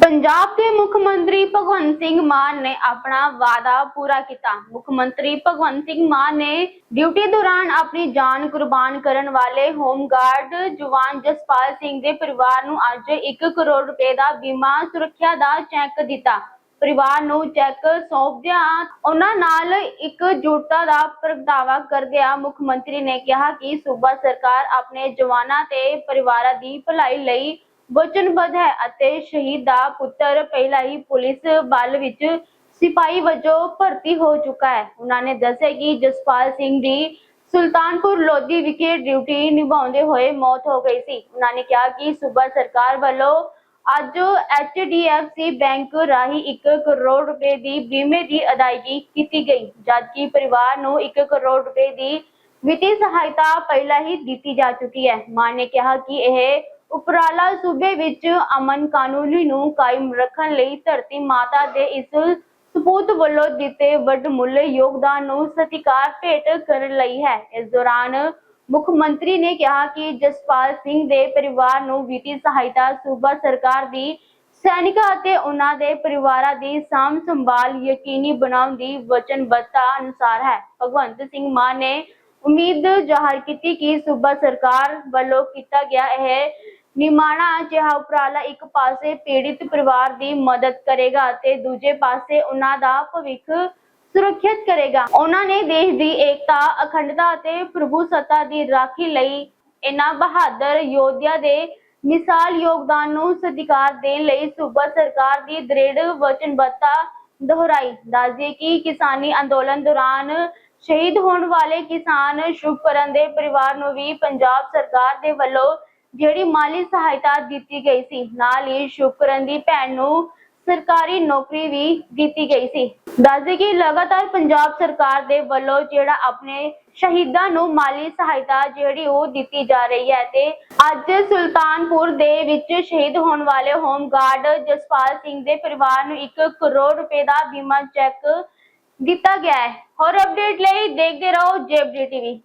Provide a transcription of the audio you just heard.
ਪੰਜਾਬ ਦੇ ਮੁੱਖ ਮੰਤਰੀ ਭਗਵੰਤ ਸਿੰਘ ਮਾਨ ਨੇ ਆਪਣਾ ਵਾਅਦਾ ਪੂਰਾ ਕੀਤਾ। ਮੁੱਖ ਮੰਤਰੀ ਭਗਵੰਤ ਸਿੰਘ ਮਾਨ ਨੇ ਡਿਊਟੀ ਦੌਰਾਨ ਆਪਣੀ ਜਾਨ ਕੁਰਬਾਨ ਕਰਨ ਵਾਲੇ ਹੋਮਗਾਰਡ ਜਵਾਨ ਜਸਪਾਲ ਸਿੰਘ ਦੇ ਪਰਿਵਾਰ ਨੂੰ ਅੱਜ 1 ਕਰੋੜ ਰੁਪਏ ਦਾ ਬੀਮਾ ਸੁਰੱਖਿਆ ਦਾ ਚੈੱਕ ਦਿੱਤਾ। ਪਰਿਵਾਰ ਨੂੰ ਚੈੱਕ ਸੌਂਪਦਿਆਂ ਉਹਨਾਂ ਨਾਲ ਇੱਕ ਜੁਟਤਾ ਦਾ ਪ੍ਰਗਟਾਵਾ ਕਰਦਿਆਂ ਮੁੱਖ ਮੰਤਰੀ ਨੇ ਕਿਹਾ ਕਿ ਸੂਬਾ ਸਰਕਾਰ ਆਪਣੇ ਜਵਾਨਾਂ ਤੇ ਪਰਿਵਾਰਾਂ ਦੀ ਭਲਾਈ ਲਈ ਵਚਨਬੱਧ ਹੈ ਅਤੇ ਸ਼ਹੀਦ ਦਾ ਪੁੱਤਰ ਪਹਿਲਾਂ ਹੀ ਪੁਲਿਸ ਬਲ ਵਿੱਚ ਸਿਪਾਹੀ ਵਜੋਂ ਭਰਤੀ ਹੋ ਚੁੱਕਾ ਹੈ। ਉਹਨਾਂ ਨੇ ਦੱਸਿਆ ਕਿ ਜਸਪਾਲ ਸਿੰਘ ਦੀ ਸੁਲਤਾਨਪੁਰ ਲੋਧੀ ਵਿਖੇ ਡਿਊਟੀ ਨਿਭਾਉਂਦੇ ਹੋਏ ਮੌਤ ਹੋ ਗਈ ਸੀ। ਉਹਨਾਂ ਨੇ ਕਿਹਾ ਕਿ ਸੂਬਾ ਸਰਕਾਰ ਵੱਲੋਂ ਅੱਜ HDFC ਬੈਂਕ ਰਾਹੀਂ 1 ਕਰੋੜ ਰੁਪਏ ਦੀ ਬੀਮੇ ਦੀ ਅਦਾਇਗੀ ਕੀਤੀ ਗਈ, ਜਦਕਿ ਪਰਿਵਾਰ ਨੂੰ 1 ਕਰੋੜ ਰੁਪਏ ਦੀ ਵਿੱਤੀ ਸਹਾਇਤਾ ਪਹਿਲਾਂ ਹੀ ਦਿੱਤੀ ਜਾ ਚੁੱਕੀ ਹੈ। ਮਾਂ ਨੇ ਕਿਹਾ ਕਿ ਇਹ ਉਪਰਾਲਾ ਸੂਬੇ ਵਿੱਚ ਅਮਨ ਕਾਨੂੰਨੀ ਨੂੰ ਕਾਇਮ ਰੱਖਣ ਲਈ ਧਰਤੀ ਮਾਤਾ ਦੇ ਇਸ ਸਪੂਤ ਵੱਲੋਂ ਦਿੱਤੇ ਵੱਡਮੁੱਲੇ ਯੋਗਦਾਨ ਨੂੰ ਸਤਿਕਾਰ ਭੇਟ ਕਰਨ ਲਈ ਹੈ। ਇਸ ਦੌਰਾਨ ਮੁੱਖ ਮੰਤਰੀ ਨੇ ਕਿਹਾ ਕਿ ਜਸਪਾਲ ਸਿੰਘ ਦੇ ਪਰਿਵਾਰ ਨੂੰ ਵਿੱਤੀ ਸਹਾਇਤਾ ਸੂਬਾ ਸਰਕਾਰ ਦੀ ਸੈਨਿਕਾਂ ਅਤੇ ਉਹਨਾਂ ਦੇ ਪਰਿਵਾਰਾਂ ਦੀ ਸਾਂਭ ਸੰਭਾਲ ਯਕੀਨੀ ਬਣਾਉਣ ਦੀ ਵਚਨਬੱਧਤਾ ਅਨੁਸਾਰ ਹੈ। ਭਗਵੰਤ ਸਿੰਘ ਮਾਨ ਨੇ ਉਮੀਦ ਜ਼ਾਹਰ ਕੀਤੀ ਕਿ ਸੂਬਾ ਸਰਕਾਰ ਵੱਲੋਂ ਕੀਤਾ ਗਿਆ ਇਹ ਨਿਮਾਣਾ ਜਿਹਾ ਉਪਰਾਲਾ ਇੱਕ ਪਾਸੇ ਪੀੜਿਤ ਪਰਿਵਾਰ ਦੀ ਮਦਦ ਕਰੇਗਾ ਅਤੇ ਦੂਜੇ ਪਾਸੇ ਉਹਨਾਂ ਦਾ ਭਵਿੱਖ ਸੁਰੱਖਿਅਤ ਕਰੇਗਾ। ਉਹਨਾਂ ਨੇ ਦੇਸ਼ ਦੀ ਏਕਤਾ, ਅਖੰਡਤਾ ਅਤੇ ਪ੍ਰਭੂਸੱਤਾ ਦੀ ਰਾਖੀ ਲਈ ਇਹਨਾਂ ਬਹਾਦਰ ਯੋਧਿਆਂ ਦੇ ਮਿਸਾਲ ਯੋਗਦਾਨ ਨੂੰ ਸਤਿਕਾਰ ਦੇਣ ਲਈ ਸੂਬਾ ਸਰਕਾਰ ਦੀ ਦ੍ਰਿੜ ਵਚਨਬੱਧਤਾ ਦੁਹਰਾਈ। ਦੱਸਦੀ ਕਿ ਕਿਸਾਨੀ ਅੰਦੋਲਨ ਦੌਰਾਨ ਸ਼ਹੀਦ ਹੋਣ ਵਾਲੇ ਕਿਸਾਨ ਸ਼ੁਭਕਰਨ ਦੇ ਪਰਿਵਾਰ ਨੂੰ ਵੀ ਪੰਜਾਬ ਸਰਕਾਰ ਦੇ ਵੱਲੋਂ ਜਿਹੜੀ ਮਾਲੀ ਸਹਾਇਤਾ ਦਿੱਤੀ ਗਈ ਸੀ। ਨਾਲ ਹੀ ਸ਼ੁਭਕਰਨ ਦੀ ਭੈਣ ਨੂੰ ਸਰਕਾਰੀ ਨੌਕਰੀ ਵੀ ਦਿੱਤੀ ਗਈ ਸੀ। ਦੱਸਦੇ ਕਿ ਲਗਾਤਾਰ ਪੰਜਾਬ ਸਰਕਾਰ ਦੇ ਵੱਲੋਂ ਜਿਹੜਾ ਆਪਣੇ ਸ਼ਹੀਦਾਂ ਨੂੰ ਮਾਲੀ ਸਹਾਇਤਾ ਜਿਹੜੀ ਉਹ ਦਿੱਤੀ ਜਾ ਰਹੀ ਹੈ ਤੇ ਅੱਜ ਸੁਲਤਾਨਪੁਰ ਦੇ ਵਿੱਚ ਸ਼ਹੀਦ ਹੋਣ ਵਾਲੇ ਹੋਮਗਾਰਡ ਜਸਪਾਲ ਸਿੰਘ ਦੇ ਪਰਿਵਾਰ ਨੂੰ 1 ਕਰੋੜ ਰੁਪਏ ਦਾ ਬੀਮਾ ਚੈੱਕ ਦਿੱਤਾ ਗਿਆ ਹੈ। ਹੋਰ ਅਪਡੇਟ ਲਈ ਦੇਖਦੇ ਰਹੋ ਜੇਬਡੀ ਟੀਵੀ।